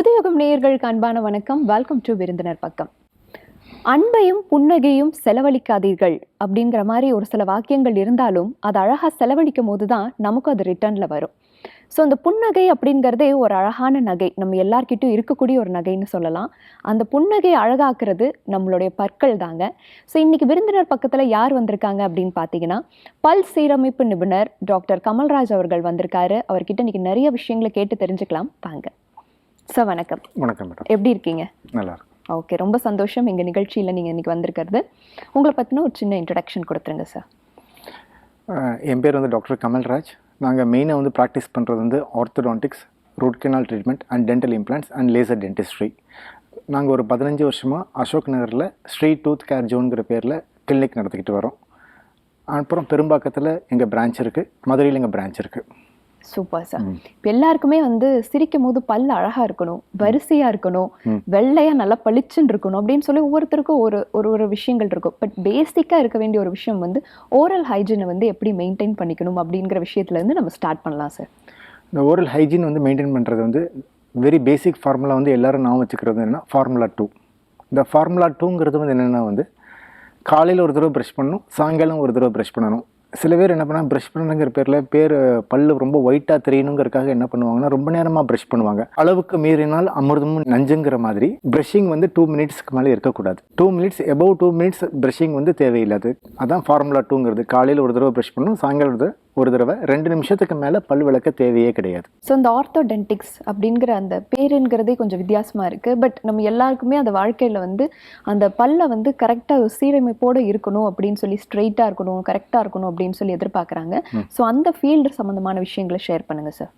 புதுயுகம் நேயர்களுக்கு அன்பான வணக்கம். வெல்கம் டு விருந்தினர் பக்கம். அன்பையும் புன்னகையும் செலவழிக்காதீர்கள் அப்படிங்கிற மாதிரி ஒரு சில வாக்கியங்கள் இருந்தாலும் அது அழகாக செலவழிக்கும் போது தான் நமக்கும் அது ரிட்டர்னில் வரும். ஸோ அந்த புன்னகை அப்படிங்கிறதே ஒரு அழகான நகை. நம்ம எல்லார்கிட்டையும் இருக்கக்கூடிய ஒரு நகைன்னு சொல்லலாம். அந்த புன்னகை அழகாக்குறது நம்மளுடைய பற்கள் தாங்க. ஸோ இன்னைக்கு விருந்தினர் பக்கத்தில் யார் வந்திருக்காங்க அப்படின்னு பார்த்தீங்கன்னா பல் சீரமைப்பு நிபுணர் டாக்டர் கமல்ராஜ் அவர்கள் வந்திருக்காரு. அவர்கிட்ட இன்னைக்கு நிறைய விஷயங்களை கேட்டு தெரிஞ்சுக்கலாம். வாங்க. சார் வணக்கம். வணக்கம் மேடம். எப்படி இருக்கீங்க? நல்லா இருக்கும் ஓகே ரொம்ப சந்தோஷம் எங்கள் நிகழ்ச்சியில் நீங்கள் இன்னைக்கு வந்திருக்கிறது. உங்களை பற்றின ஒரு சின்ன இன்ட்ரடக்ஷன் கொடுத்துருங்க சார். என் பேர் வந்து டாக்டர் கமல்ராஜ். நாங்கள் மெயினாக வந்து ப்ராக்டிஸ் பண்ணுறது வந்து orthodontics root canal treatment and dental implants and laser dentistry நாங்கள் ஒரு பதினஞ்சு வருஷமாக அசோக் நகரில் ஸ்ரீ டூத் கேர் ஜோனுங்கிற பேரில் கிளினிக் நடத்திக்கிட்டு வரோம். அப்புறம் பெரும்பாக்கத்தில் எங்கள் பிரான்ச் இருக்குது மதுரையில் எங்கள் பிரான்ச் இருக்குது சூப்பர் சார் இப்போ எல்லாருக்குமே வந்து சிரிக்கும் போது பல் அழகா இருக்கணும் வரிசையா இருக்கணும் வெள்ளையா நல்லா பளிச்சுன்னு இருக்கணும் அப்படின்னு சொல்லி ஒவ்வொருத்தருக்கும் ஒரு ஒரு ஒரு விஷயங்கள் இருக்கும். பட் பேசிக்கா இருக்க வேண்டிய ஒரு விஷயம் வந்து ஓரல் ஹைஜீனை வந்து எப்படி மெயின்டைன் பண்ணிக்கணும் அப்படிங்கிற விஷயத்துல இருந்து நம்ம ஸ்டார்ட் பண்ணலாம் சார் இந்த ஓரல் ஹைஜீன் வந்து மெயின்டைன் பண்ணுறது வந்து வெரி பேசிக் ஃபார்முலா வந்து எல்லாரும் நான் வச்சுக்கிறது என்னென்னா ஃபார்முலா டூ இந்த ஃபார்முலா டூங்கிறது வந்து என்னென்னா வந்து காலையில் ஒரு தடவை ப்ரஷ் பண்ணணும் சாயங்காலம் ஒரு தடவை ப்ரஷ் பண்ணணும். சில பேர் என்ன பண்ணால் ப்ரஷ் பண்ணுங்கிற பேரில் பேர் பல்லு ரொம்ப ஒயிட்டாக தெரியணுங்கிறக்காக என்ன பண்ணுவாங்கன்னா ரொம்ப நேரமாக ப்ரஷ் பண்ணுவாங்க. அளவுக்கு மீறினால் அமிர்தமும் நஞ்சுங்கிற மாதிரி. ப்ரஷிங் வந்து டூ மினிட்ஸ்க்கு மேலே இருக்கக்கூடாது. Two minutes above two minutes brushing வந்து தேவையில்லாது. அதான் ஃபார்முலா டூங்கிறது காலையில் ஒரு தடவை ப்ரஷ் பண்ணணும் சாயங்காலம் ஒரு தடவை ஒரு தடவை ரெண்டு நிமிஷத்துக்கு மேலே பல் விளக்க தேவையே கிடையாது. ஸோ இந்த ஆர்த்தோடென்டிக்ஸ் அப்படிங்கிற அந்த பேருங்கிறதே கொஞ்சம் வித்தியாசமா இருக்கு. பட் நம்ம எல்லாருக்குமே அந்த வாழ்க்கையில வந்து அந்த பல்ல வந்து கரெக்டாக சீரமைப்போட இருக்கணும் அப்படின்னு சொல்லி ஸ்ட்ரெயிட்டாக இருக்கணும் கரெக்டாக இருக்கணும் அப்படின்னு சொல்லி எதிர்பார்க்குறாங்க. ஸோ அந்த ஃபீல்டு சம்மந்தமான விஷயங்களை ஷேர் பண்ணுங்க சார்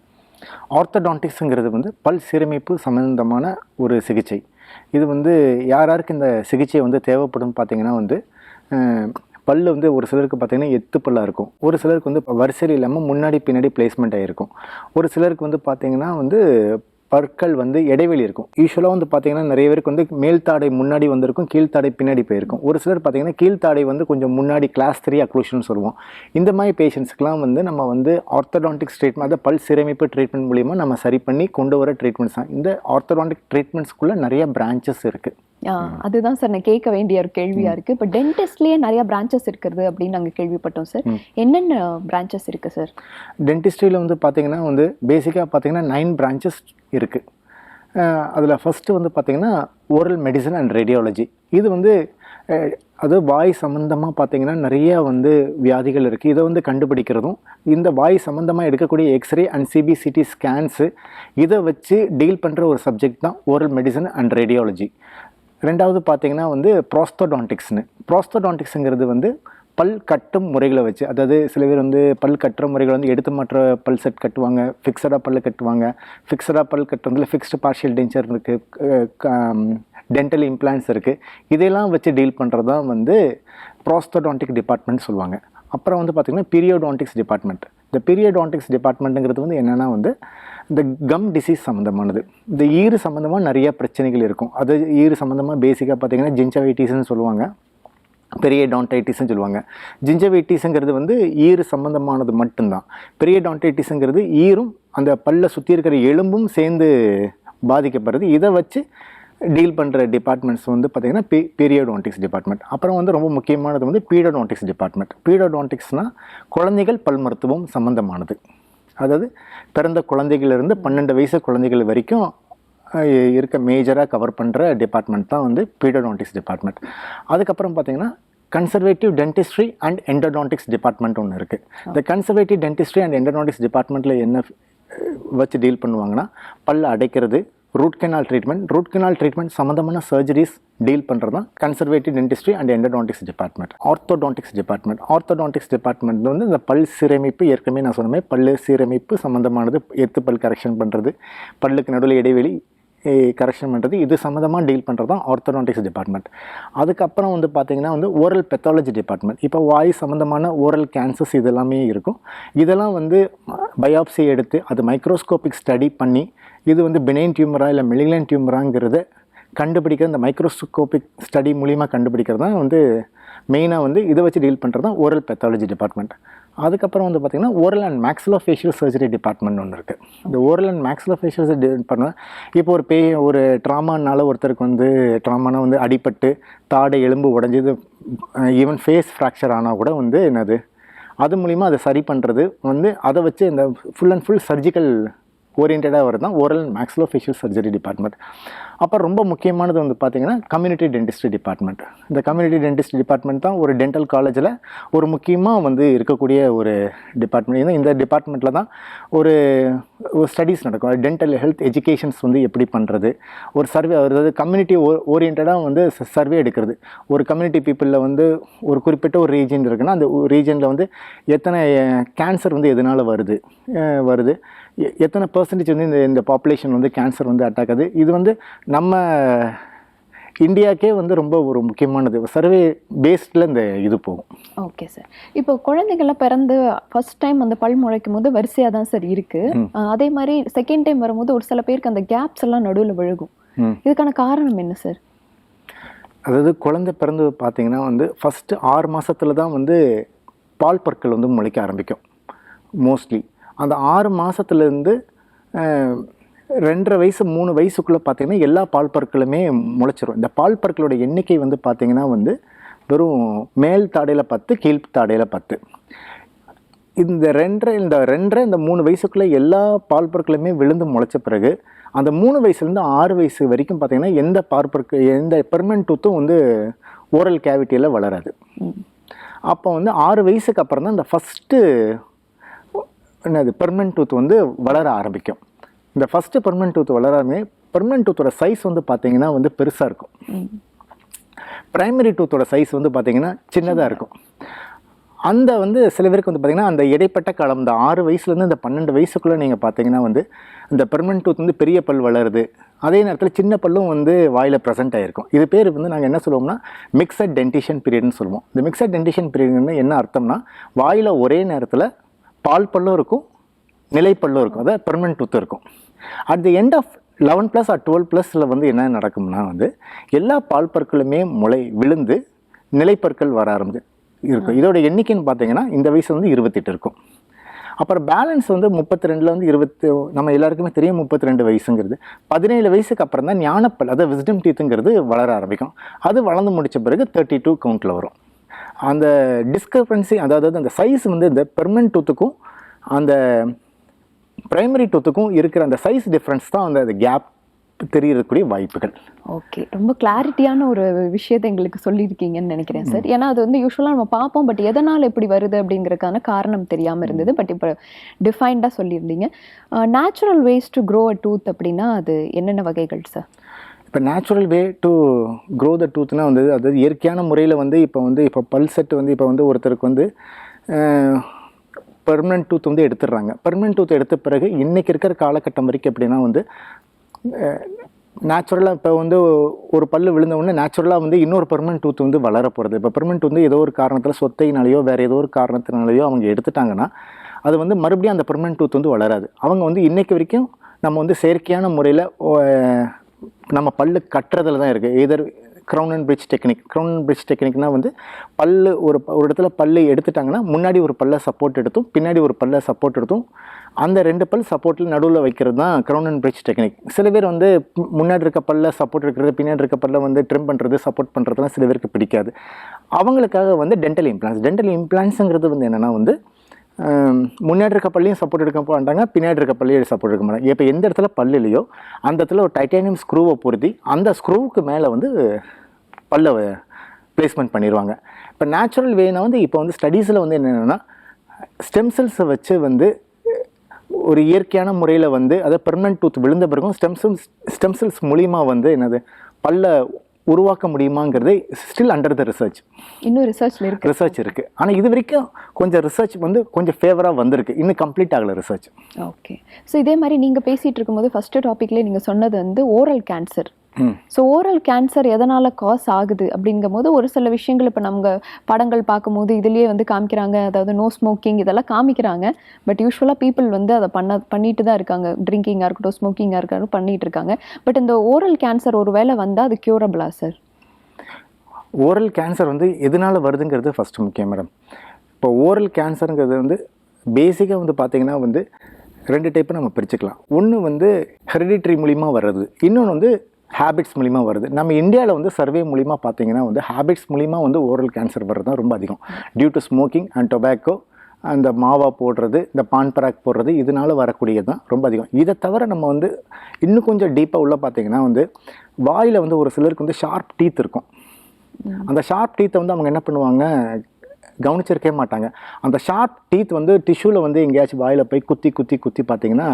ஆர்த்தோடான்டிக்ஸுங்கிறது வந்து பல் சீரமைப்பு சம்பந்தமான ஒரு சிகிச்சை. இது வந்து யார் யாருக்கு இந்த சிகிச்சை வந்து தேவைப்படும் பார்த்தீங்கன்னா வந்து பல் பல்லு வந்து ஒரு சிலருக்கு பார்த்தீங்கன்னா எத்து பல்லாக இருக்கும். ஒரு சிலருக்கு வந்து வரிசையில் இல்லாமல் முன்னாடி பின்னாடி பிளேஸ்மெண்ட் ஆகிருக்கும் ஒரு சிலருக்கு வந்து பார்த்தீங்கன்னா வந்து பற்கள் வந்து இடைவெளி இருக்கும். யூஸ்வலாக வந்து பார்த்தீங்கன்னா நிறைய பேருக்கு வந்து மேல்தாடை முன்னாடி வந்திருக்கும் கீழ்த்தாடை பின்னாடி போயிருக்கும். ஒரு சிலர் பார்த்தீங்கன்னா கீழ்த்தாடை வந்து கொஞ்சம் முன்னாடி கிளாஸ் த்ரீ அக்ளூஷன் சொல்லுவோம். இந்த மாதிரி பேஷண்ட்ஸ்க்குலாம் வந்து நம்ம வந்து ஆர்த்தடான்டிக்ஸ் ட்ரீட்மெண்ட் அதாவது பல் சீரமைப்பு ட்ரீட்மெண்ட் மூலிமா நம்ம சரி பண்ணி கொண்டு வர ட்ரீட்மெண்ட்ஸ் தான். இந்த ஆர்த்தடான்டிக் ட்ரீட்மெண்ட்ஸ்க்குள்ளே நிறைய பிரான்ச்சஸ் இருக்குது அதுதான் சார் நான் கேட்க வேண்டிய ஒரு கேள்வியா இருக்கு. இப்போ டென்டிஸ்ட்லயே நிறைய பிரான்ச்சஸ் இருக்குது அப்படின்னு நாங்க கேள்விப்பட்டோம் சார். என்னென்ன பிரான்ச்சஸ் இருக்கு சார்? டென்டிஸ்ட்ரியில் வந்து பார்த்தீங்கன்னா வந்து பேசிக்காக பார்த்தீங்கன்னா நைன் பிரான்ச்சஸ் இருக்குது அதில் ஃபஸ்ட்டு வந்து பார்த்தீங்கன்னா ஓரல் மெடிசன் அண்ட் ரேடியாலஜி இது வந்து அது வாய் சம்மந்தமாக பார்த்தீங்கன்னா நிறைய வந்து வியாதிகள் இருக்குது இதை வந்து கண்டுபிடிக்கிறதும் இந்த வாய் சம்மந்தமாக எடுக்கக்கூடிய எக்ஸ்ரே அண்ட் சிபிசிடி ஸ்கேன்ஸு இதை வச்சு டீல் பண்ணுற ஒரு சப்ஜெக்ட் தான் ஓரல் மெடிசன் அண்ட் ரேடியாலஜி ரெண்டாவது பார்த்திங்கன்னா வந்து ப்ராஸ்தோடான்டிக்ஸ்னு ப்ராஸ்தோடான்டிக்ஸுங்கிறது வந்து பல் கட்டும் முறைகளை வச்சு அதாவது சில பேர் வந்து பல் கட்டுற முறைகள் வந்து எடுத்து மாற்ற பல் செட் கட்டுவாங்க ஃபிக்ஸடாக பல் கட்டுவாங்க. ஃபிக்ஸடாக பல் கட்டுறதுல ஃபிக்ஸ்டு பார்ஷியல் டென்ச்சர் இருக்குது டென்டல் இம்ப்ளான்ஸ் இருக்குது இதையெல்லாம் வச்சு டீல் பண்ணுறது தான் வந்து ப்ராஸ்தோடான்டிக் டிபார்ட்மெண்ட் சொல்லுவாங்க. அப்புறம் வந்து பார்த்திங்கன்னா பீரியோடான்டிக்ஸ் டிபார்ட்மெண்ட் இந்த பீரியோடான்டிக்ஸ் டிபார்ட்மெண்ட்டுங்கிறது வந்து என்னென்னா வந்து இந்த கம் டிசீஸ் சம்மந்தமானது இந்த ஈறு சம்மந்தமாக நிறைய பிரச்சனைகள் இருக்கும். அது ஈறு சம்மந்தமாக பேசிக்காக பார்த்தீங்கன்னா ஜிஞ்சவைட்டிஸ்னு சொல்லுவாங்க. பெரிய டான்டைட்டிஸ்ன்னு சொல்லுவாங்க. ஜிஞ்சவைட்டிஸுங்கிறது வந்து ஈறு சம்மந்தமானது மட்டும்தான். பெரிய டான்டைட்டிஸுங்கிறது ஈரும் அந்த பல்ல சுற்றி இருக்கிற எலும்பும் சேர்ந்து பாதிக்கப்படுறது. இதை வச்சு டீல் பண்ணுற டிபார்ட்மெண்ட்ஸ் வந்து பார்த்திங்கன்னா பீ பீரியோடான்டிக்ஸ் டிபார்ட்மெண்ட் அப்புறம் வந்து ரொம்ப முக்கியமானது வந்து பீடோடான்டிக்ஸ் டிபார்ட்மெண்ட் பீடோடான்டிக்ஸ்னால் குழந்தைகள் பல் மருத்துவம் சம்மந்தமானது அதாவது பிறந்த குழந்தைகளிலிருந்து பன்னெண்டு வயசு குழந்தைகள் வரைக்கும் இருக்க மேஜராக கவர் பண்ணுற டிபார்ட்மெண்ட் தான் வந்து பீடோடான்டிக்ஸ் டிபார்ட்மெண்ட் அதுக்கப்புறம் பார்த்தீங்கன்னா conservative dentistry and endodontics department ஒன்று இருக்குது இந்த கன்சர்வேட்டிவ் டென்டிஸ்ட்ரி அண்ட் எண்டோடான்டிக்ஸ் டிபார்ட்மெண்ட்டில் என்ன வச்சு டீல் பண்ணுவாங்கன்னா பல்ல அடைக்கிறது root canal treatment root canal treatment சம்மந்தமான சர்ஜரிஸ் டீல் பண்ணுறது தான் conservative dentistry and endodontics department orthodontics department orthodontics department வந்து இந்த பல் சீரமைப்பு ஏற்கனவே நான் சொன்னேன் பல் சீரமைப்பு சம்மந்தமானது எத்து பல் கரெக்ஷன் பண்ணுறது பல்லுக்கு நடுவில் இடைவெளி கரெக்ஷன் பண்ணுறது இது சம்மந்தமாக டீல் பண்ணுறது தான் ஆர்த்தோடான்டிக்ஸ் டிபார்ட்மெண்ட் அதுக்கப்புறம் வந்து பார்த்திங்கன்னா வந்து ஓரல் பெத்தாலஜி டிபார்ட்மெண்ட் இப்போ வாய் சம்மந்தமான ஓரல் கேன்சர்ஸ் இதெல்லாமே இருக்கும். இதெல்லாம் வந்து பயாப்சி எடுத்து அது மைக்ரோஸ்கோபிக் ஸ்டடி பண்ணி இது வந்து பெனைன் டியூமரா இல்லை மெலிகலன் டியூமராங்கிறத கண்டுபிடிக்கிற இந்த மைக்ரோஸ்கோபிக் ஸ்டடி மூலிமா கண்டுபிடிக்கிறது தான் வந்து மெயினாக வந்து இதை வச்சு டீல் பண்ணுறது தான் ஓரல் பெத்தாலஜி டிபார்ட்மெண்ட் அதுக்கப்புறம் வந்து பார்த்திங்கன்னா oral and maxillofacial surgery department ஒன்று இருக்குது இந்த oral and maxillofacial department இப்போ ஒரு பே ஒரு ட்ராமானால ஒருத்தருக்கு வந்து ட்ராமானா வந்து அடிபட்டு தாடை எலும்பு உடஞ்சது ஈவன் ஃபேஸ் ஃப்ராக்சர் ஆனால் கூட வந்து என்னது? அது மூலிமா அதை சரி பண்ணுறது வந்து அதை வச்சு இந்த ஃபுல் அண்ட் ஃபுல் சர்ஜிக்கல் ஓரியன்டாக வருது தான் oral maxillofacial surgery department அப்புறம் ரொம்ப முக்கியமானது வந்து பார்த்திங்கன்னா கம்யூனிட்டி டென்டிஸ்ட்ரி டிபார்ட்மெண்ட் இந்த கம்யூனிட்டி டென்டிஸ்ட் டிபார்ட்மெண்ட் தான் ஒரு டென்டல் காலேஜில் ஒரு முக்கியமாக வந்து இருக்கக்கூடிய ஒரு டிபார்ட்மெண்ட் ஏன்னா இந்த டிபார்ட்மெண்ட்டில் தான் ஒரு ஒரு ஸ்டடீஸ் நடக்கும். டென்டல் ஹெல்த் எஜுகேஷன்ஸ் வந்து எப்படி பண்ணுறது ஒரு சர்வே அதாவது கம்யூனிட்டி ஓ ஓரியன்டாக வந்து சர்வே எடுக்கிறது. ஒரு கம்யூனிட்டி பீப்புளில் வந்து ஒரு குறிப்பிட்ட ஒரு ரீஜன் இருக்குன்னா அந்த ரீஜனில் வந்து எத்தனை கேன்சர் வந்து எதனால் வருது வருது? எத்தனை பர்சன்டேஜ் வந்து இந்த இந்த பாப்புலேஷன் வந்து கேன்சர் வந்து அட்டாக் ஆகுது? இது வந்து நம்ம இந்தியாக்கே வந்து ரொம்ப ஒரு முக்கியமானது. சர்வே பேஸ்டில் இந்த இது போகும். ஓகே சார் இப்போ குழந்தைகள்லாம் பிறந்து ஃபர்ஸ்ட் டைம் அந்த பல் முளைக்கும் போது வரிசையாக தான் சார் இருக்கு. அஹ் அதே மாதிரி செகண்ட் டைம் வரும்போது ஒரு சில பேருக்கு அந்த கேப்ஸ் எல்லாம் நடுவில் விழுகும். இதுக்கான காரணம் என்ன சார் அதாவது குழந்தை பிறந்து பார்த்தீங்கன்னா வந்து ஃபஸ்ட்டு ஆறு மாசத்துல தான் வந்து பால் பற்கள் வந்து முளைக்க ஆரம்பிக்கும். மோஸ்ட்லி அந்த ஆறு மாதத்துலேருந்து ரெண்டரை வயசு மூணு வயசுக்குள்ளே பார்த்தீங்கன்னா எல்லா பால் பற்களுமே முளைச்சிரும். இந்த பால் பற்களோட எண்ணிக்கை வந்து பார்த்தீங்கன்னா வந்து வெறும் மேல் தாடையில் பத்து கீழ் தாடையில் பத்து. இந்த ரெண்டரை இந்த ரெண்டரை இந்த மூணு வயசுக்குள்ளே எல்லா பால் பொருட்களுமே விழுந்து முளைச்ச பிறகு அந்த மூணு வயசுலேருந்து ஆறு வயசு வரைக்கும் பார்த்தீங்கன்னா எந்த பார்ப்பருக்கு எந்த பெர்மனன்ட் டூத்தும் வந்து ஓரல் கேவிட்டியில் வளராது. அப்போ வந்து ஆறு வயசுக்கு அப்புறம் தான் இந்த ஃபஸ்ட்டு என்னது பெர்மனன்ட் டூத் வந்து வளர ஆரம்பிக்கும். இந்த ஃபஸ்ட்டு பெர்மனன்ட் டூத் வளராமே பெர்மனன்ட் டூத்தோட சைஸ் வந்து பார்த்தீங்கன்னா வந்து பெருசாக இருக்கும். பிரைமரி டூத்தோட சைஸ் வந்து பார்த்தீங்கன்னா சின்னதாக இருக்கும். அந்த வந்து சில பேருக்கு வந்து பார்த்தீங்கன்னா அந்த இடைப்பட்ட காலம் இந்த ஆறு வயசுலேருந்து இந்த பன்னெண்டு வயசுக்குள்ளே நீங்கள் பார்த்தீங்கன்னா வந்து இந்த பெர்மனன்ட் டூத் வந்து பெரிய பல் வளருது. அதே நேரத்தில் சின்ன பல்லும் வந்து வாயில் ப்ரெசென்ட் ஆகிருக்கும் இது பேர் வந்து நாங்கள் என்ன சொல்லுவோம்னா மிக்சட் டென்டிஷன் பீரியட்னு சொல்லுவோம். இந்த மிக்சட் டென்டிஷன் பீரியட்னு என்ன அர்த்தம்னா வாயில் ஒரே நேரத்தில் பால் பல்லும் இருக்கும் நிலைப்பல்லும் இருக்கும் அதாவது பெர்மனன்ட் டூத் இருக்கும். At the end of eleven plus or twelve ப்ளஸில் வந்து என்ன நடக்கும்னா வந்து எல்லா பால் பற்களுமே முளை விழுந்து நிலைப்பற்கள் வர ஆரம்பிச்சு இருக்கும். இதோட எண்ணிக்கைன்னு பார்த்தீங்கன்னா இந்த வயசு வந்து இருபத்தெட்டு இருக்கும். அப்புறம் பேலன்ஸ் வந்து முப்பத்தி ரெண்டில் வந்து இருபத்தி நம்ம எல்லாருக்குமே தெரியும் முப்பத்தி ரெண்டு வயசுங்கிறது. பதினேழு வயசுக்கு அப்புறம் தான் ஞானப்பல் அதாவது விஸ்டம் டீத்துங்கிறது வளர ஆரம்பிக்கும். அது வளர்ந்து முடிச்ச பிறகு தேர்ட்டி டூ கவுண்ட்டில் வரும். அந்த டிஸ்கரன்சி அதாவது அந்த சைஸ் வந்து இந்த பெர்மனன்ட் டூத்துக்கும் அந்த ப்ரைமரி டூத்துக்கும் இருக்கிற அந்த சைஸ் டிஃப்ரென்ஸ் தான் அந்த கேப் தெரியக்கூடிய வாய்ப்புகள். ஓகே ரொம்ப கிளாரிட்டியான ஒரு விஷயத்தை எங்களுக்கு சொல்லியிருக்கீங்கன்னு நினைக்கிறேன் சார் ஏன்னா அது வந்து யூஸ்வலாக நம்ம பார்ப்போம் பட் எதனால் இப்படி வருது அப்படிங்கிறதுக்கான காரணம் தெரியாமல் இருந்தது பட் இப்போ டிஃபைன்டாக சொல்லியிருந்தீங்க. Natural ways to grow a tooth அப்படின்னா அது என்னென்ன வகைகள் சார் இப்போ natural way to grow the டூத்னா வந்து அதாவது இயற்கையான முறையில் வந்து இப்போ வந்து இப்போ பல் செட் வந்து இப்போ வந்து ஒருத்தருக்கு வந்து பெர்மனன்ட் டூத் வந்து எடுத்துடுறாங்க. பெர்மனன்ட் டூத் எடுத்த பிறகு இன்றைக்கி இருக்கிற காலகட்டம் வரைக்கும் எப்படின்னா வந்து நேச்சுரலாக இப்போ வந்து ஒரு பல் விழுந்தவுடனே நேச்சுரலாக வந்து இன்னொரு பெர்மனன்ட் டூத் வந்து வளர போகிறது இப்போ பெர்மனன்ட் வந்து ஏதோ ஒரு காரணத்தில் சொத்தையினாலேயோ வேறு ஏதோ ஒரு காரணத்தினாலேயோ அவங்க எடுத்துட்டாங்கன்னா அது வந்து மறுபடியும் அந்த பெர்மனன்ட் டூத் வந்து வளராது. அவங்க வந்து இன்றைக்கு வரைக்கும் நம்ம வந்து செயற்கையான முறையில் நம்ம பல்லு கட்டுறதுல தான் இருக்குது either crown and bridge technique crown and bridge டெக்னிக்னால் வந்து பல்லு ஒரு ப- ஒரு இடத்துல பல்லு எடுத்துட்டாங்கன்னா முன்னாடி ஒரு பல்லை சப்போர்ட் எடுத்தும் பின்னாடி ஒரு பல்லை சப்போர்ட் எடுத்தும் அந்த ரெண்டு பல் சப்போர்ட்டில் நடுவில் வைக்கிறது தான் க்ரௌன் அண்ட் பிரிட்ஜ் டெக்னிக் சில பேர் வந்து முன்னாடி இருக்க பல்ல சப்போர்ட் எடுக்கிறது பின்னாடி இருக்க பல்ல வந்து ட்ரிம் பண்ணுறது சப்போர்ட் பண்ணுறதுலாம் சில பேருக்கு பிடிக்காது. அவங்களுக்காக வந்து டென்டல் இம்ப்ளான்ஸ் டென்டல் இம்ப்ளான்ஸுங்கிறது வந்து என்னென்னா வந்து முன்னாடி இருக்க பள்ளியும் சப்போர்ட் எடுக்க மாட்டாங்க பின்னாடி இருக்க பள்ளியும் சப்போர்ட் எடுக்க மாட்டாங்க இப்போ எந்த இடத்துல பல்லு இல்லையோ அந்த இடத்துல ஒரு டைட்டானியம் ஸ்க்ரூவை பொருத்தி அந்த ஸ்க்ரூவுக்கு மேலே வந்து பல்லை ப்ளேஸ்மெண்ட் பண்ணிடுவாங்க இப்போ நேச்சுரல் வேனா வந்து இப்போ வந்து ஸ்டடீஸில் வந்து என்னென்னா ஸ்டெம் செல்ஸை வச்சு வந்து ஒரு இயற்கையான முறையில் வந்து அதாவது பெர்மனன்ட் டூத் விழுந்த பிறகும் ஸ்டெம் செல்ஸ் ஸ்டெம் செல்ஸ் மூலிமா வந்து என்னது பல்ல உருவாக்க முடியுமாங்கிறது ஸ்டில் அண்டர் த ரிசர்ச் இன்னும் ரிசர்ச்ல இருக்கு. ரிசர்ச் இருக்குது ஆனால் இது வரைக்கும் கொஞ்சம் ரிசர்ச் வந்து கொஞ்சம் ஃபேவராக வந்திருக்கு. இன்னும் கம்ப்ளீட் ஆகலை ரிசர்ச் ஓகே ஸோ இதே மாதிரி நீங்கள் பேசிகிட்டு இருக்கும்போது ஃபஸ்ட்டு டாப்பிக்லேயே நீங்கள் சொன்னது வந்து oral cancer. So oral cancer எதனால் காஸ் ஆகுது அப்படிங்கும் போது ஒரு சில விஷயங்கள் இப்போ நம்ம படங்கள் பார்க்கும்போது இதுலேயே வந்து காமிக்கிறாங்க. அதாவது நோ ஸ்மோக்கிங் இதெல்லாம் காமிக்கிறாங்க. பட் யூஸ்வலாக பீப்புள் வந்து அதை பண்ண பண்ணிட்டு தான் இருக்காங்க. ட்ரிங்கிங்காக இருக்கட்டும் ஸ்மோக்கிங்காக இருக்கட்டும் பண்ணிட்டு இருக்காங்க. பட் இந்த ஓரல் கேன்சர் ஒரு வேளை வந்தால் அது க்யூரபிளா சார் ஓரல் கேன்சர் வந்து எதனால வருதுங்கிறது ஃபஸ்ட்டு முக்கியம் மேடம் இப்போ ஓரல் கேன்சருங்கிறது வந்து பேசிக்காக வந்து பார்த்தீங்கன்னா வந்து ரெண்டு டைப்பை நம்ம பிரிச்சுக்கலாம். ஒன்று வந்து ஹெரிடிட்ரி மூலிமா வர்றது. இன்னொன்று வந்து ஹேபிட்ஸ் மூலிமா வருது. நம்ம இந்தியாவில் வந்து சர்வே மூலிமா பார்த்தீங்கன்னா வந்து ஹேபிட்ஸ் மூலிமா வந்து ஓரல் கேன்சர் வர்றது தான் ரொம்ப அதிகம். Due to smoking and tobacco அந்த மாவா போடுறது இந்த பான் பராக் போடுறது இதனால வரக்கூடியது தான் ரொம்ப அதிகம். இதை தவிர நம்ம வந்து இன்னும் கொஞ்சம் டீப்பாக உள்ள பார்த்தீங்கன்னா வந்து வாயில் வந்து ஒரு சிலருக்கு வந்து ஷார்ப் டீத் இருக்கும். அந்த ஷார்ப் டீத்தை வந்து அவங்க என்ன பண்ணுவாங்க கவனிச்சிருக்கவே மாட்டாங்க. அந்த ஷார்ப் டீத் வந்து டிஷ்யூவில் வந்து எங்கேயாச்சும் வாயில் போய் குத்தி குத்தி குத்தி பார்த்தீங்கன்னா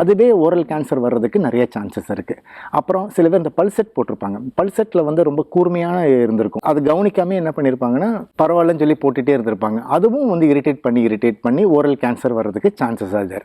அதுவே ஓரல் கேன்சர் வர்றதுக்கு நிறைய சான்சஸ் இருக்குது அப்புறம் சில பேர் இந்த பல்செட் போட்டிருப்பாங்க. பல்செட்டில் வந்து ரொம்ப கூர்மையான இருந்திருக்கும். அது கவனிக்காமல் என்ன பண்ணியிருப்பாங்கன்னா பரவாயில்லன்னு சொல்லி போட்டுகிட்டே இருந்திருப்பாங்க. அதுவும் வந்து இரிட்டேட் பண்ணி இரிட்டேட் பண்ணி ஓரல் கேன்சர் வர்றதுக்கு சான்சஸ் ஆகுது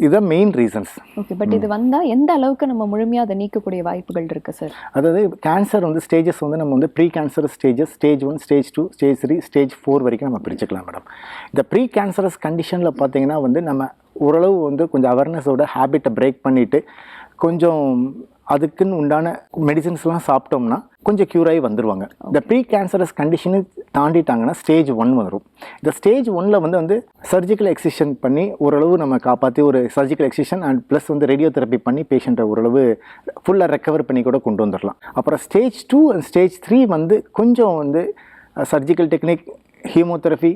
இதுதான் மெயின் ரீசன்ஸ் ஓகே பட் இது வந்தால் எந்த அளவுக்கு நம்ம முழுமையாக அதை நீக்கக்கூடிய வாய்ப்புகள் இருக்குது சார் அதாவது கேன்சர் வந்து ஸ்டேஜஸ் வந்து நம்ம வந்து pre cancer stages stage one stage two stage three stage four வரைக்கும் நம்ம பிரிச்சுக்கலாம் மேடம் இந்த ப்ரீ கேன்சரஸ் கண்டிஷனில் பார்த்தீங்கன்னா வந்து நம்ம ஓரளவு வந்து கொஞ்சம் அவேர்னஸோட ஹேபிட்டை பிரேக் பண்ணிவிட்டு கொஞ்சம் அதுக்குன்னு உண்டான மெடிசின்ஸ்லாம் சாப்பிட்டோம்னா கொஞ்சம் க்யூர் ஆகி வந்துருவாங்க. இந்த ப்ரீ கேன்சரஸ் கண்டிஷனு தாண்டிட்டாங்கன்னா ஸ்டேஜ் ஒன் வரும். இந்த ஸ்டேஜ் ஒன்னில் வந்து வந்து சர்ஜிக்கல் எக்ஸிஷன் பண்ணி ஓரளவு நம்ம காப்பாற்றி ஒரு சர்ஜிக்கல் எக்ஸிஷன் அண்ட் ப்ளஸ் வந்து ரேடியோ தெரப்பி பண்ணி பேஷண்ட்டை ஓரளவு ஃபுல்லாக ரெக்கவர் பண்ணி கூட கொண்டு வந்துடலாம் அப்புறம் stage two and stage three வந்து கொஞ்சம் வந்து சர்ஜிக்கல் டெக்னிக் ஹீமோதெரப்பி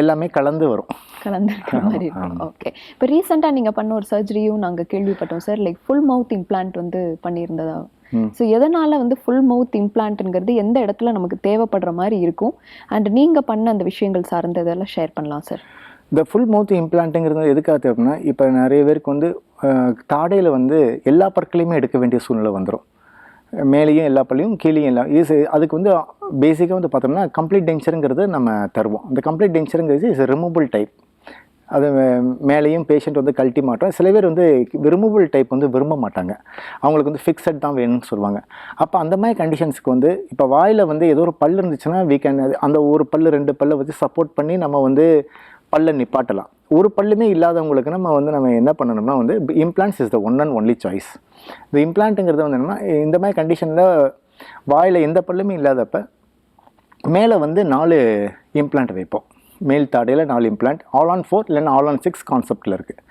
எல்லாமே கலந்து வரும். கலந்துருக்கிற மாதிரி இருக்கும். ஓகே இப்போ ரீசெண்டாக நீங்கள் பண்ண ஒரு சர்ஜரியும் நாங்கள் கேள்விப்பட்டோம் sir like full mouth implant வந்து பண்ணியிருந்ததா. ஸோ எதனால் வந்து ஃபுல் மவுத் இம்ப்ளான்ட்டுங்கிறது எந்த இடத்துல நமக்கு தேவைப்படுற மாதிரி இருக்கும்? அண்ட் நீங்கள் பண்ண அந்த விஷயங்கள் சார்ந்ததெல்லாம் ஷேர் பண்ணலாம் சார் இந்த ஃபுல் மவுத் இம்ப்ளான்ட்டுங்கிறது எதுக்காக தேவைன்னா இப்போ நிறைய பேருக்கு வந்து தாடையில் வந்து எல்லா பற்களையுமே எடுக்க வேண்டிய சூழ்நிலை வந்துடும் மேலேயும் எல்லா பள்ளியும் கீழேயும் எல்லா இது அதுக்கு வந்து பேசிக்காக வந்து பார்த்தோம்னா கம்ப்ளீட் டென்ச்சருங்கிறது நம்ம தருவோம். இந்த கம்ப்ளீட் டென்ச்சருங்கிறது இஸ் ரிமூவபிள் டைப் அது மேலேயும் பேஷண்ட் வந்து கழட்டி மாட்டோம் சில பேர் வந்து விரும்புபிள் டைப் வந்து விரும்ப மாட்டாங்க. அவங்களுக்கு வந்து ஃபிக்ஸட் தான் வேணும்னு சொல்லுவாங்க. அப்போ அந்த மாதிரி கண்டிஷன்ஸுக்கு வந்து இப்போ வாயில் வந்து ஏதோ ஒரு பல் இருந்துச்சுன்னா வீக்கெண்ட் can அந்த ஒரு பல்லு ரெண்டு பல்லை வச்சு சப்போர்ட் பண்ணி நம்ம வந்து பல்லை நிப்பாட்டலாம். ஒரு பல்லுமே இல்லாதவங்களுக்கு நம்ம வந்து நம்ம என்ன பண்ணணும்னா வந்து implants is the one and only choice இந்த இம்ப்ளான்ட்டுங்கிறது வந்து என்னன்னா இந்த மாதிரி கண்டிஷனில் வாயில் எந்த பல்லுமே இல்லாதப்ப மேலே வந்து நாலு இம்ப்ளான்ட் வைப்போம். மேல் தாடையில் நாலு இம்ப்ளான்ட் ஆல் ஆன் ஃபோர் இல்லைன்னா ஆல் ஆன் சிக்ஸ் கான்செப்டில் இருக்குது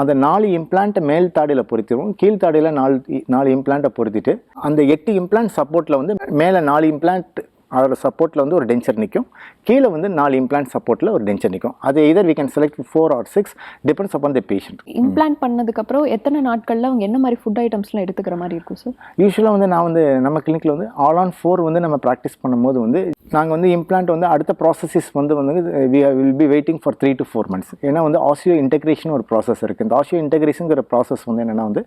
அந்த நாலு இம்ப்ளான்ட்டை மேல் தாடையில் பொருத்திடுவோம். கீழ் தாடையில் நாலு நாலு இம்ப்ளான்ட்டை பொருத்திட்டு அந்த எட்டு இம்ப்ளான்ட் சப்போர்ட்டில் வந்து மேலே நாலு இம்ப்ளான்ட் அதோட சப்போர்ட்டில் வந்து ஒரு டென்ச்சர் நிற்கும் கீழே வந்து நாலு இம்ப்ளான்ட் சப்போர்ட்டில் ஒரு டென்ச்சர் நிற்கும் அது either we can select four or six depends upon the patient. Implant பண்ணதுக்கப்புறம் எத்தனை நாட்களில் அவங்க என்ன மாதிரி ஃபுட் ஐட்டம்ஸ்லாம் எடுத்துக்கிற மாதிரி இருக்கும் சார் யூஸ்வலாக வந்து நான் வந்து நம்ம கிளினிக்கில் வந்து ஆல் ஆன் ஃபோர் வந்து நம்ம ப்ராக்டிஸ் பண்ணும்போது வந்து நாங்கள் வந்து இம்ப்ளான்ட் வந்து அடுத்த ப்ராசஸஸ் வந்து வந்து we will be waiting for three to four months ஏன்னா வந்து ஆசியோ இன்டெகிரேஷன் ஒரு ப்ராசஸ் இருக்குது இந்த ஆசியோ இன்டெகிரேஷனுங்கிற ப்ராசஸ் வந்து என்னென்னா வந்து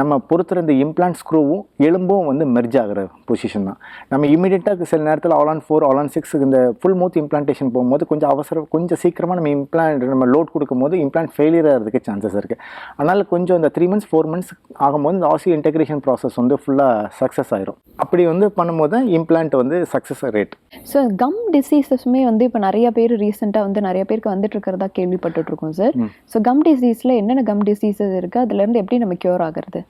நம்ம பொறுத்துற இந்த இம்ப்ளான்ட் ஸ்க்ரூவும் எலும்பும் வந்து மெர்ஜ் ஆகிற பொசிஷன் தான். நம்ம இமீடியட்டாக சில நேரத்தில் all on four all on six இந்த ஃபுல் மவுத் இம்ப்ளான்டேஷன் போகும்போது கொஞ்சம் அவசரம் கொஞ்சம் சீக்கிரமாக நம்ம இம்ப்ளான்ட் நம்ம லோட் கொடுக்கும்போது இம்ப்ளான்ட் ஃபெயிலியர் ஆகிறதுக்கு சான்சஸ் இருக்குது அதனால் கொஞ்சம் இந்த த்ரீ மந்த்ஸ் ஃபோர் மந்த்ஸ் ஆகும்போது இந்த ஆசியோ இன்டெகிரேஷன் ப்ராசஸ் வந்து ஃபுல்லாக சக்ஸஸ் ஆயிரும். அப்படி வந்து பண்ணும்போது தான் இம்ப்ளான்ட் வந்து சக்ஸஸ் ரேட் ஸோ கம் டிசீசஸுமே வந்து இப்போ நிறைய பேர் ரீசெண்டாக வந்து நிறைய பேருக்கு வந்துட்டு இருக்கிறதா கேள்விப்பட்டுட்டு இருக்கோம் சார் ஸோ கம் டிசீஸில் என்னென்ன கம் டிசீசஸ் இருக்குது அதுலேருந்து எப்படி நம்ம க்யூர் ஆகிறது?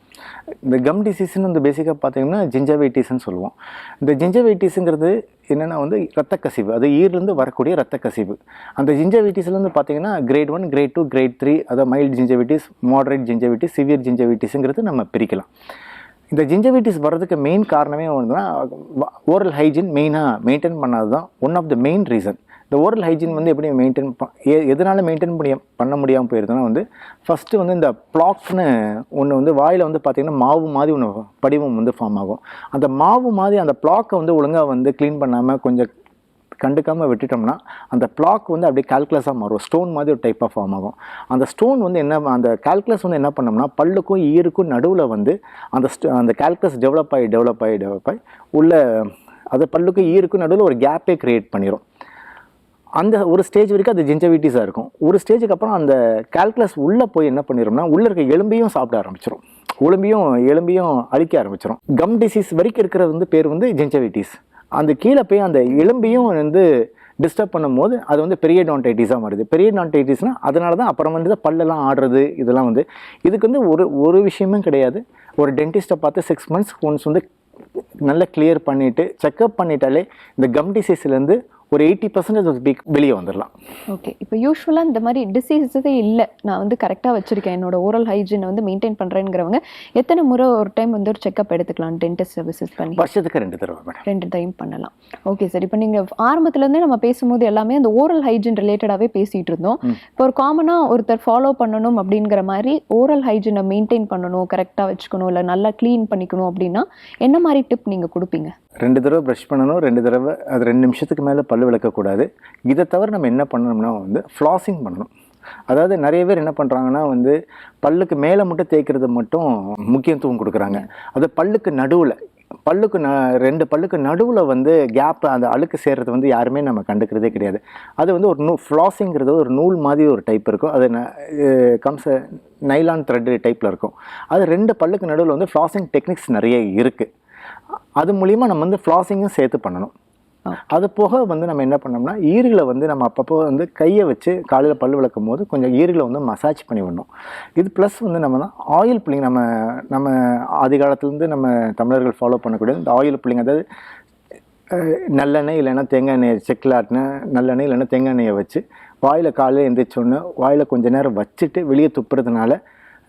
இந்த கம் டிசீஸ்னு வந்து பேசிக்காக பார்த்தீங்கன்னா ஜிஞ்சவைட்டிஸ்ன்னு சொல்லுவோம். இந்த ஜிஞ்சவைட்டிஸுங்கிறது என்னென்னா வந்து ரத்த கசிவு அது ஈர்லேருந்து வரக்கூடிய ரத்த கசிவு அந்த ஜிஞ்சவிட்டிஸ்லேருந்து பார்த்தீங்கன்னா grade one grade two grade three அதாவது mild gingivitis moderate gingivitis severe ஜிஞ்சவிட்டிஸுங்கிறது நம்ம பிரிக்கலாம். இந்த ஜிஞ்சவிட்டிஸ் வர்றதுக்கு மெயின் காரணமே ஒன்றுனா ஓரல் ஹைஜின் மெயினாக மெயின்டைன் பண்ணாது தான் one of the main reason இந்த ஓரல் ஹைஜீன் வந்து எப்படி மெயின்டைன் எதனால் மெயின்டைன் பண்ண பண்ண முடியாமல் போயிருதுன்னா வந்து ஃபஸ்ட்டு வந்து இந்த ப்ளாக்ஸ்னு ஒன்று வந்து வாயில் வந்து பார்த்திங்கன்னா மாவு மாதிரி ஒன்று படிவம் வந்து ஃபார்ம் ஆகும். அந்த மாவு மாதிரி அந்த ப்ளாக்கை வந்து ஒழுங்காக வந்து க்ளீன் பண்ணாமல் கொஞ்சம் கண்டுக்காமல் விட்டுட்டோம்னா அந்த பிளாக் வந்து அப்படியே கால்குலஸாக மாறும். ஸ்டோன் மாதிரி ஒரு டைப்பாக ஃபார்ம் ஆகும். அந்த ஸ்டோன் வந்து என்ன அந்த கால்குலஸ் வந்து என்ன பண்ணோம்னா பல்லுக்கும் ஈருக்கும் நடுவில் வந்து அந்த அந்த கால்குலஸ் டெவலப் ஆகி டெவலப் ஆகி டெவலப் ஆகி உள்ள அது பல்லுக்கும் ஈருக்கும் நடுவில் ஒரு கேப்பே க்ரியேட் பண்ணிடும் அந்த ஒரு ஸ்டேஜ் வரைக்கும் அது ஜிஞ்சவிட்டிஸாக இருக்கும். ஒரு ஸ்டேஜுக்கு அப்புறம் அந்த கால்குலஸ் உள்ளே போய் என்ன பண்ணிடும்னா உள்ளே இருக்க எலும்பையும் சாப்பிட ஆரம்பிச்சிடும் எலும்பையும் எலும்பையும் அழிக்க ஆரம்பிச்சிடும் கம் டிசீஸ் வரைக்கும் இருக்கிறது வந்து பேர் வந்து ஜிஞ்சவிட்டிஸ் அந்த கீழே போய் அந்த எலும்பையும் வந்து டிஸ்டர்ப் பண்ணும்போது அது வந்து பெரிய டான்டைட்டிஸாக மாறுது. பெரிய டான்டைட்டிஸ்னால் அதனால தான் அப்புறம் வந்து பல்லெல்லாம் ஆடுறது இதெல்லாம் வந்து. இதுக்கு வந்து ஒரு ஒரு விஷயமும் கிடையாது. ஒரு டென்டிஸ்ட்டை பார்த்து சிக்ஸ் மந்த்ஸ் ஒன்ஸ் வந்து நல்லா கிளியர் பண்ணிவிட்டு செக்கப் பண்ணிட்டாலே இந்த கம் டிசீஸ்லேருந்து ஒரு எயிட்டி பர்சன்டேஜ் வெளியே வந்துடலாம் ஓகே இப்போ யூஸ்வலாக இந்த மாதிரி டிசீஸஸே இல்லை. நான் வந்து கரெக்டாக வச்சுருக்கேன். என்னோட ஓரல் ஹைஜீனை வந்து மெயின்டைன் பண்ணுறேங்கிறவங்க எத்தனை முறை ஒரு டைம் வந்து ஒரு செக்அப் எடுத்துக்கலாம் டென்டிஸ்ட் விசிட் பண்ணி? வருஷத்துக்கு ரெண்டு தடவை மேடம் ரெண்டு டைம் பண்ணலாம். ஓகே சார் இப்போ நீங்கள் ஆரம்பத்துலேருந்தே நம்ம பேசும்போது எல்லாமே அந்த ஓரல் ஹைஜீன் ரிலேட்டடாகவே பேசிகிட்டு இருந்தோம். இப்போ ஒரு காமனாக ஒருத்தர் ஃபாலோ பண்ணணும் அப்படிங்கிற மாதிரி ஓரல் ஹைஜீனை மெயின்டைன் பண்ணணும் கரெக்டாக வச்சுக்கணும் இல்லை நல்லா க்ளீன் பண்ணிக்கணும் அப்படின்னா என்ன மாதிரி டிப் நீங்கள் கொடுப்பீங்க? ரெண்டு தடவை ப்ரஷ் பண்ணணும் ரெண்டு தடவை அது ரெண்டு நிமிஷத்துக்கு மேலே பல் விளக்கக்கூடாது. இதை தவிர நம்ம என்ன பண்ணணும்னா வந்து ஃப்ளாசிங் பண்ணணும். அதாவது நிறைய பேர் என்ன பண்ணுறாங்கன்னா வந்து பல்லுக்கு மேலே மட்டும் தேய்க்கிறது மட்டும் முக்கியத்துவம் கொடுக்குறாங்க. அது பல்லுக்கு நடுவில் பல்லுக்கு ந ரெண்டு பல்லுக்கு நடுவில் வந்து கேப் அந்த அழுக்கு சேர்கிறது வந்து யாருமே நம்ம கண்டுக்கிறதே கிடையாது. அது வந்து ஒரு நூ ஃப்ளாசிங்கிறது ஒரு நூல் மாதிரி ஒரு டைப் இருக்கும். அது ந கம்ஸ் நைலான் த்ரெட் டைப்பில் இருக்கும். அது ரெண்டு பல்லுக்கு நடுவில் வந்து ஃப்ளாசிங் டெக்னிக்ஸ் நிறைய இருக்குது அது மூலிமா நம்ம வந்து ஃப்ளாசிங்கும் சேர்த்து பண்ணணும். அது போக வந்து நம்ம என்ன பண்ணோம்னா ஈறுகளை வந்து நம்ம அப்பப்போ வந்து கையை வச்சு காலையில் பல்லு விளக்கும் போது கொஞ்சம் ஈறுகளை வந்து மசாஜ் பண்ணி விடணும். இது ப்ளஸ் வந்து நம்ம ஆயில் புள்ளிங் நம்ம நம்ம ஆதி காலத்துலேருந்து நம்ம தமிழர்கள் ஃபாலோ பண்ணக்கூடிய இந்த ஆயில் புள்ளிங் அதாவது நல்லெண்ணெய் இல்லைன்னா தேங்காய் எண்ணெய் செக்கில் ஆட்டின நல்லெண்ணெய் இல்லைன்னா தேங்காய் எண்ணெயை வச்சு வாயில் காலையில் எந்திரிச்சோன்னு வாயில் கொஞ்ச நேரம் வச்சுட்டு வெளியே துப்புறதுனால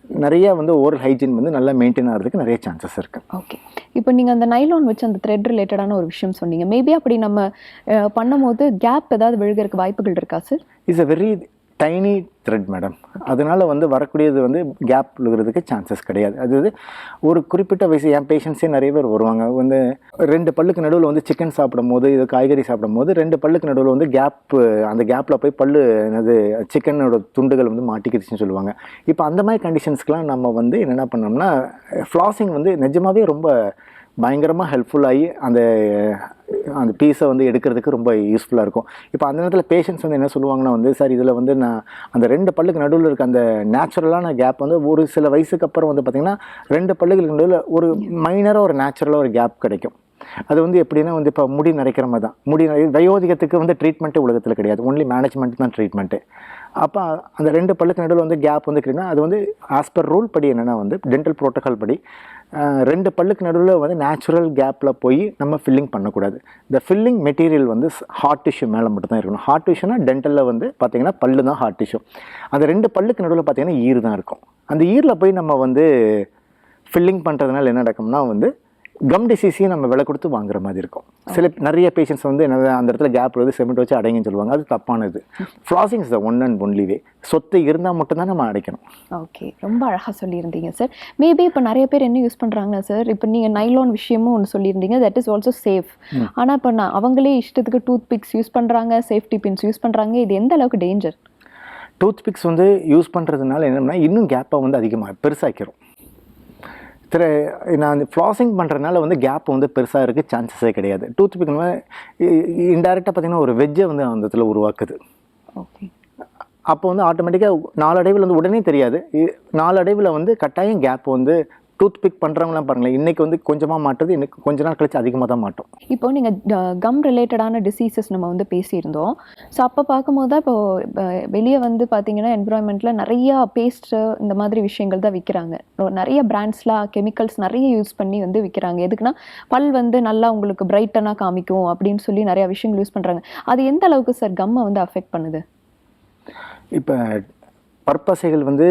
நிறைய வந்து ஓரல் ஹைஜீன் வந்து நல்லா மெயின்டைன் ஆகிறதுக்கு நிறைய சான்சஸ் இருக்குது ஓகே இப்போ நீங்கள் அந்த நைலான் வச்சு அந்த த்ரெட் ரிலேட்டடான ஒரு விஷயம் சொன்னீங்க. மேபி அப்படி நம்ம பண்ணும்போது கேப் ஏதாவது விழுகிறதுக்கு வாய்ப்புகள் இருக்கா sir is a very tiny thread madam அதனால் வந்து வரக்கூடியது வந்து கேப் விழுகிறதுக்கு சான்சஸ் கிடையாது. அது ஒரு குறிப்பிட்ட வயசு என் பேஷண்ட்ஸே நிறைய பேர் வருவாங்க. வந்து ரெண்டு பல்லுக்கு நடுவில் வந்து சிக்கன் சாப்பிடும் போது இது காய்கறி சாப்பிடும் போது ரெண்டு பல்லுக்கு நடுவில் வந்து கேப் அந்த கேப்பில் போய் பல்லு என்னது சிக்கனோட துண்டுகள் வந்து மாட்டிக்கிடுச்சுன்னு சொல்லுவாங்க. இப்போ அந்த மாதிரி கண்டிஷன்ஸ்க்கெலாம் நம்ம வந்து என்னென்ன பண்ணோம்னா ஃப்ளாசிங் வந்து நிஜமாகவே ரொம்ப பயங்கரமாக ஹெல்ப்ஃபுல்லாகி அந்த அந்த பீஸை வந்து எடுக்கிறதுக்கு ரொம்ப யூஸ்ஃபுல்லாக இருக்கும். இப்போ அந்த நேரத்தில் பேஷண்ட்ஸ் வந்து என்ன சொல்லுவாங்கன்னா வந்து சார் இதில் வந்து நான் அந்த ரெண்டு பல்லுக்கு நடுவில் இருக்க அந்த நேச்சுரலான கேப் வந்து ஒரு சில வயசுக்கு அப்புறம் வந்து பார்த்திங்கன்னா ரெண்டு பல்லுகளுக்கு நடுவில் ஒரு மைனராக ஒரு நேச்சுரலாக ஒரு கேப் கிடைக்கும். அது வந்து எப்படின்னா வந்து இப்போ முடி நரைக்கிற மாதிரி தான். முடி நரை வயோதிகத்துக்கு வந்து ட்ரீட்மெண்ட்டு உலகத்தில் கிடையாது. ஒன்லி மேனேஜ்மெண்ட் தான் ட்ரீட்மெண்ட்டு அப்போ அந்த ரெண்டு பல்லுக்கு நடுவில் வந்து கேப் வந்து கிடைக்குன்னா அது வந்து ஆஸ் பர் ரூல் படி என்னென்னா வந்து டென்டல் ப்ரோட்டோகால் படி ரெண்டு பல்லுக்கு நடுவில் வந்து நேச்சுரல் கேப்பில் போய் நம்ம ஃபில்லிங் பண்ணக்கூடாது. இந்த ஃபில்லிங் மெட்டீரியல் வந்து ஹார்ட் டிஷ்யூ மேலே மட்டும் தான் இருக்கணும். ஹார்ட் டிஷ்யூனா டென்டலில் வந்து பார்த்திங்கன்னா பல்லு தான் ஹார்ட் டிஷ்யூ அந்த ரெண்டு பல்லுக்கு நடுவில் பார்த்திங்கன்னா ஈர் தான் இருக்கும். அந்த ஈரில் போய் நம்ம வந்து ஃபில்லிங் பண்ணுறதுனால என்ன நடக்கும்னா வந்து கம் டிசீஸையும் நம்ம விலை கொடுத்து வாங்குற மாதிரி இருக்கும். சில நிறைய பேஷண்ட்ஸ் வந்து என்ன அந்த இடத்துல கேப் வந்து செமெண்ட் வச்சு அடைங்கன்னு சொல்லுவாங்க. அது தப்பானது. Flossing is the one and only way சொத்து இருந்தால் மட்டும்தான் நம்ம அடைக்கணும். ஓகே ரொம்ப அழகாக சொல்லியிருந்தீங்க சார் மேபி இப்போ நிறைய பேர் என்ன யூஸ் பண்ணுறாங்கன்னா சார் இப்போ நீங்கள் நைலான் விஷயமும் ஒன்று சொல்லியிருந்தீங்க. தட் இஸ் ஆல்சோ சேஃப் ஆனால் இப்போ நான் அவங்களே இஷ்டத்துக்கு டூத் பிக்ஸ் யூஸ் பண்ணுறாங்க சேஃப்டி பின்ஸ் யூஸ் பண்ணுறாங்க இது எந்த அளவுக்கு டேஞ்சர் டூத் பிக்ஸ் வந்து யூஸ் பண்ணுறதுனால என்னன்னா இன்னும் கேப்பை வந்து அதிகமாக பெருசாக்கிறோம் திரு நான் அந்த ஃப்ளாசிங் பண்ணுறதுனால வந்து கேப் வந்து பெருசாக இருக்க சான்சஸே கிடையாது. டூத் பிக் இன்டெரக்டாக பார்த்தீங்கன்னா ஒரு வெஜ்ஜை வந்து அந்த இடத்துல உருவாக்குது. ஓகே அப்போ வந்து ஆட்டோமேட்டிக்காக நாளடைவில் வந்து உடனே தெரியாது. நாளடைவில் வந்து கட்டாயம் கேப் வந்து டூத் பிக் பண்ணுறவங்களாம் பாருங்களேன் இன்றைக்கி வந்து கொஞ்சமாக மாட்டுது இன்னைக்கு கொஞ்ச நாள் கழிச்சு அதிகமாக தான் மாட்டோம். இப்போ நீங்கள் கம் ரிலேட்டடான டிசீசஸ் நம்ம வந்து பேசியிருந்தோம். ஸோ அப்போ பார்க்கும்போது தான் இப்போ வெளியே வந்து பார்த்தீங்கன்னா என்விரான்மெண்ட்டில் நிறையா பேஸ்ட்டு இந்த மாதிரி விஷயங்கள் தான் விற்கிறாங்க நிறைய பிராண்ட்ஸ்லாம் கெமிக்கல்ஸ் நிறைய யூஸ் பண்ணி வந்து விற்கிறாங்க எதுக்குன்னா பல் வந்து நல்லா உங்களுக்கு பிரைட்டனாக காமிக்கும் அப்படின்னு சொல்லி நிறைய விஷயங்கள் யூஸ் பண்ணுறாங்க அது எந்த அளவுக்கு சார் கம்மை வந்து அஃபெக்ட் பண்ணுது? இப்போ பற்பசைகள் வந்து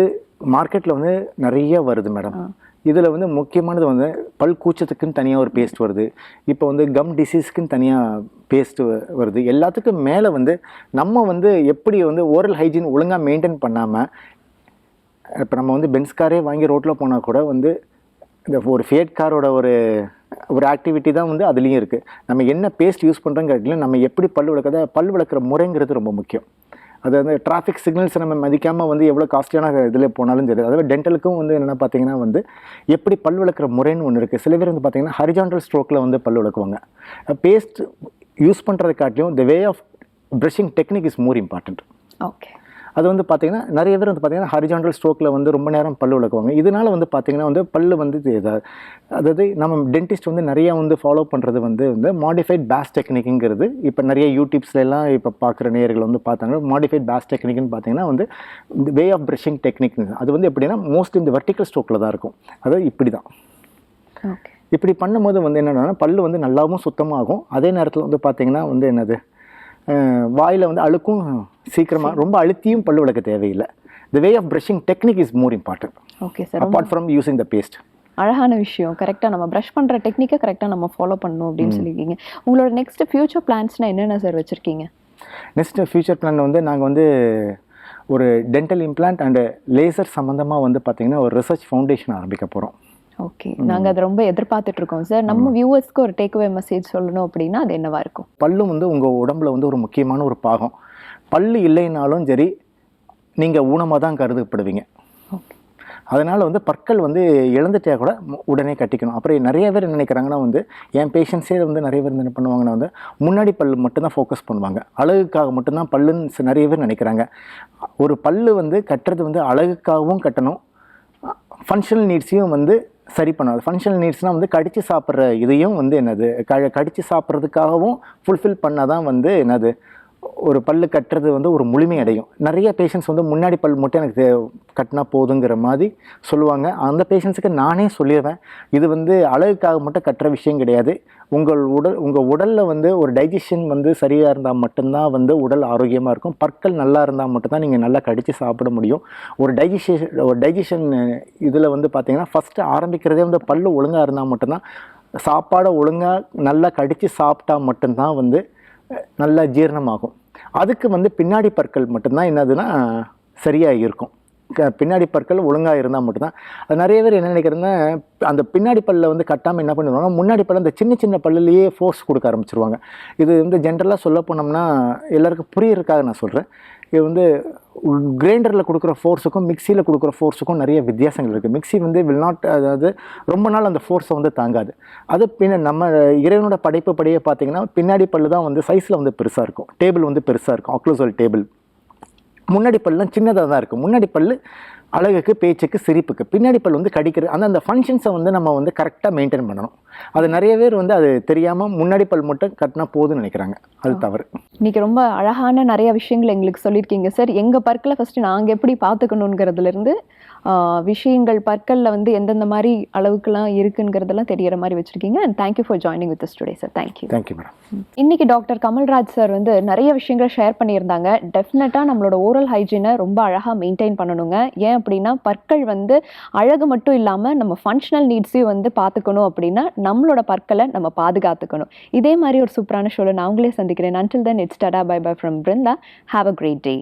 மார்க்கெட்டில் வந்து நிறைய வருது மேடம் இதில் வந்து முக்கியமானது வந்து பல் கூச்சத்துக்குன்னு தனியாக ஒரு பேஸ்ட் வருது. இப்போ வந்து கம் டிசீஸ்க்குன்னு தனியாக பேஸ்ட்டு வருது. எல்லாத்துக்கும் மேலே வந்து நம்ம வந்து எப்படி வந்து ஓரல் ஹைஜீன் ஒழுங்காக மெயின்டைன் பண்ணாமல் இப்போ நம்ம வந்து பென்ஸ் காரே வாங்கி ரோட்டில் போனால் கூட வந்து இந்த ஒரு ஃபேட் காரோட ஒரு ஒரு ஆக்டிவிட்டி தான் வந்து அதுலேயும் இருக்குது நம்ம என்ன பேஸ்ட் யூஸ் பண்ணுறோங்கிறதுல நம்ம எப்படி பல் விளக்கத பல் விளக்குற முறைங்கிறது ரொம்ப முக்கியம். அது வந்து டிராஃபிக் சிக்னல்ஸ் நம்ம மதிக்காமல் வந்து எவ்வளோ காஸ்ட்லியான இதில் போனாலும் சரி அதாவது டென்டலுக்கும் வந்து என்னென்ன பார்த்தீங்கன்னா வந்து எப்படி பல் விளக்குற முறைன்னு ஒன்று இருக்குது சில பேர் வந்து பார்த்திங்கன்னா ஹரிஜான்டல் ஸ்ட்ரோக்கில் வந்து பல் விளக்குவாங்க. பேஸ்ட் யூஸ் பண்ணுறதை காட்டிலும் the way of brushing technique is more important okay அது வந்து பார்த்தீங்கன்னா நிறைய பேர் வந்து பார்த்தீங்கன்னா ஹரிஜாண்டல் ஸ்ட்ரோக்கில் வந்து ரொம்ப நேரம் பல்லு விளக்குவாங்க. இதனால வந்து பார்த்தீங்கன்னா வந்து பல்லு வந்து அதாவது நம்ம டென்டிஸ்ட் வந்து நிறைய வந்து ஃபாலோ பண்ணுறது வந்து வந்து மாடிஃபைட் பேஸ் டெக்னிக்குங்கிறது இப்போ நிறைய யூடியூப்ஸ்ல எல்லாம் இப்போ பார்க்குற நேயர்கள் வந்து பார்த்தாங்க மாடிஃபைட் பேஸ் டெக்னிக்னு பார்த்தீங்கன்னா வந்து வே ஆஃப் ப்ரஷிங் டெக்னிக் அது வந்து எப்படின்னா மோஸ்ட் இந்த வெர்டிக்கல் ஸ்ட்ரோக்கில் தான் இருக்கும். அதாவது இப்படி தான் இப்படி பண்ணும்போது வந்து என்னென்னா பல்லு வந்து நல்லாவும் சுத்தமாகும். அதே நேரத்தில் வந்து பார்த்தீங்கன்னா வந்து என்னது வாயில் வந்து அழுக்கும் சீக்கிரமாக ரொம்ப அழுத்தியும் பல்லு விளக்க தேவையில்லை. The way of brushing technique is more important okay sir apart from using the paste அழகான விஷயம். கரெக்டாக நம்ம ப்ரஷ் பண்ணுற டெக்னிக்கை கரெக்டாக நம்ம ஃபாலோ பண்ணணும் அப்படின்னு சொல்லியிருக்கீங்க. உங்களோட நெக்ஸ்ட் ஃபியூச்சர் பிளான்ஸ்னால் என்னென்ன சார் வச்சுருக்கீங்க? நெக்ஸ்ட் ஃபியூச்சர் பிளான் வந்து நாங்கள் வந்து ஒரு டென்டல் இம்ப்ளான்ட் அண்டு லேசர் சம்மந்தமாக வந்து பார்த்தீங்கன்னா ஒரு ரிசர்ச் ஃபவுண்டேஷன் ஆரம்பிக்க போகிறோம் ஓகே. நாங்கள் அதை ரொம்ப எதிர்பார்த்துட்டு இருக்கோம் சார் நம்ம வியூவர்ஸ்க்கு ஒரு டேக்அவே மெசேஜ் சொல்லணும் அப்படின்னா அது என்னவா இருக்கும்? பல்லும் வந்து உங்கள் உடம்புல வந்து ஒரு முக்கியமான ஒரு பாகம். பல்லு இல்லைனாலும் சரி நீங்கள் ஊனமாக தான் கருதப்படுவீங்க. அதனால் வந்து பற்கள் வந்து இழந்துட்டா கூட உடனே கட்டிக்கணும். அப்புறம் நிறைய பேர் என்ன நினைக்கிறாங்கன்னா வந்து என் பேஷண்ட்ஸே வந்து நிறைய பேர் என்ன பண்ணுவாங்கன்னா வந்து முன்னாடி பல்லு மட்டும்தான் ஃபோக்கஸ் பண்ணுவாங்க. அழகுக்காக மட்டும்தான் பல்லுன்னு நிறைய பேர் நினைக்கிறாங்க. ஒரு பல்லு வந்து கட்டுறது வந்து அழகுக்காகவும் கட்டணும். ஃபங்க்ஷனல் நீட்ஸையும் வந்து சரி பண்ணாது. ஃபங்க்ஷனல் நீட்ஸ்னால் வந்து கடித்து சாப்பிட்ற இதையும் வந்து என்னது க கடித்து சாப்பிட்றதுக்காகவும் ஃபுல்ஃபில் பண்ணால் தான் வந்து என்னது ஒரு பல்லு கட்டுறது வந்து ஒரு முழுமை அடையும். நிறைய பேஷண்ட்ஸ் வந்து முன்னாடி பல் மட்டும் எனக்கு தே- கட்டினா போதுங்கிற மாதிரி சொல்லுவாங்க. அந்த பேஷண்ட்ஸுக்கு நானே சொல்லிடுவேன் இது வந்து அழகுக்காக மட்டும் கட்டுற விஷயம் கிடையாது. உங்கள் உடல் உங்கள் உடலில் வந்து ஒரு டைஜஷன் வந்து சரியாக இருந்தால் மட்டும்தான் வந்து உடல் ஆரோக்கியமாக இருக்கும். பற்கள் நல்லா இருந்தால் மட்டும்தான் நீங்கள் நல்லா கடித்து சாப்பிட முடியும். ஒரு டைஜஷன் ஒரு டைஜஷன் இதில் வந்து பார்த்திங்கன்னா ஃபஸ்ட்டு ஆரம்பிக்கிறதே வந்து பல் ஒழுங்காக இருந்தால் மட்டும்தான். சாப்பாடை ஒழுங்காக நல்லா கடித்து சாப்பிட்டா மட்டும்தான் வந்து நல்லா ஜீரணமாகும். அதுக்கு வந்து பின்னாடி பற்கள் மட்டும்தான் என்னதுன்னா சரியாக இருக்கும் க- பின்னாடி பற்கள் ஒழுங்காக இருந்தால் மட்டும்தான். அது நிறைய பேர் என்ன நினைக்கிறதுன்னா அந்த பின்னாடி பல்ல வந்து கட்டாமல் என்ன பண்ணுவாங்க முன்னாடி பல்ல அந்த சின்ன சின்ன பல்லுலேயே ஃபோர்ஸ் கொடுக்க ஆரம்பிச்சிருவாங்க. இது வந்து ஜென்ரலாக சொல்ல போனோம்னா எல்லாருக்கும் புரியிறதுக்காக நான் சொல்கிறேன் இது வந்து கிரைண்டரில் கொடுக்குற ஃபோர்ஸுக்கும் மிக்சியில் கொடுக்குற ஃபோர்ஸுக்கும் நிறைய வித்தியாசங்கள் இருக்குது மிக்ஸி வந்து வில் நாட் அதாவது ரொம்ப நாள் அந்த ஃபோர்ஸை வந்து தாங்காது. அது பின்ன நம்ம இறைவனோட படைப்பு படியே பார்த்தீங்கன்னா பின்னாடி பல்லு தான் வந்து சைஸில் வந்து பெருசாக இருக்கும். டேபிள் வந்து பெருசாக இருக்கும். அக்ளோசல் டேபிள் முன்னாடி பல்லாம் சின்னதாக தான் இருக்கும். முன்னாடி பல்லு அழகுக்கு பேச்சுக்கு சிரிப்புக்கு. பின்னாடி பல் வந்து கடிக்கிறது அந்த அந்த ஃபங்க்ஷன்ஸை வந்து நம்ம வந்து கரெக்டாக மெயின்டைன் பண்ணணும். அது நிறைய பேர் வந்து அது தெரியாமல் முன்னாடி பல் மட்டும் கட்டினா போதும்னு நினைக்கிறாங்க. அது தவறு. இன்னைக்கு ரொம்ப அழகான நிறைய விஷயங்கள் எங்களுக்கு சொல்லியிருக்கீங்க. சார் எங்கள் பற்களை ஃபஸ்ட்டு நாங்கள் எப்படி பார்த்துக்கணுங்கிறதுலேருந்து விஷயங்கள் பற்களில் வந்து எந்தெந்த மாதிரி அளவுக்குலாம் இருக்குங்கிறதெல்லாம் தெரியற மாதிரி வச்சுருக்கீங்க. And thank you for joining with today sir thank you thank you madam இன்னைக்கு டாக்டர் கமல்ராஜ் சார் வந்து நிறைய விஷயங்கள் ஷேர் பண்ணியிருந்தாங்க. டெஃபினட்டாக நம்மளோட ஓரல் ஹைஜீனை ரொம்ப அழகாக மெயின்டைன் பண்ணணுங்க. ஏன் அப்படின்னா பற்கள் வந்து அழகு மட்டும் இல்லாமல் நம்ம ஃபங்க்ஷனல் நீட்ஸையும் வந்து பார்த்துக்கணும் அப்படின்னா நம்மளோட பற்களை நம்ம பாதுகாத்துக்கணும். இதே மாதிரி ஒரு சூப்பரான ஷோவில் நான் உங்களே சந்திக்கிறேன். Until then it's tata bye bye from Brinda have a great day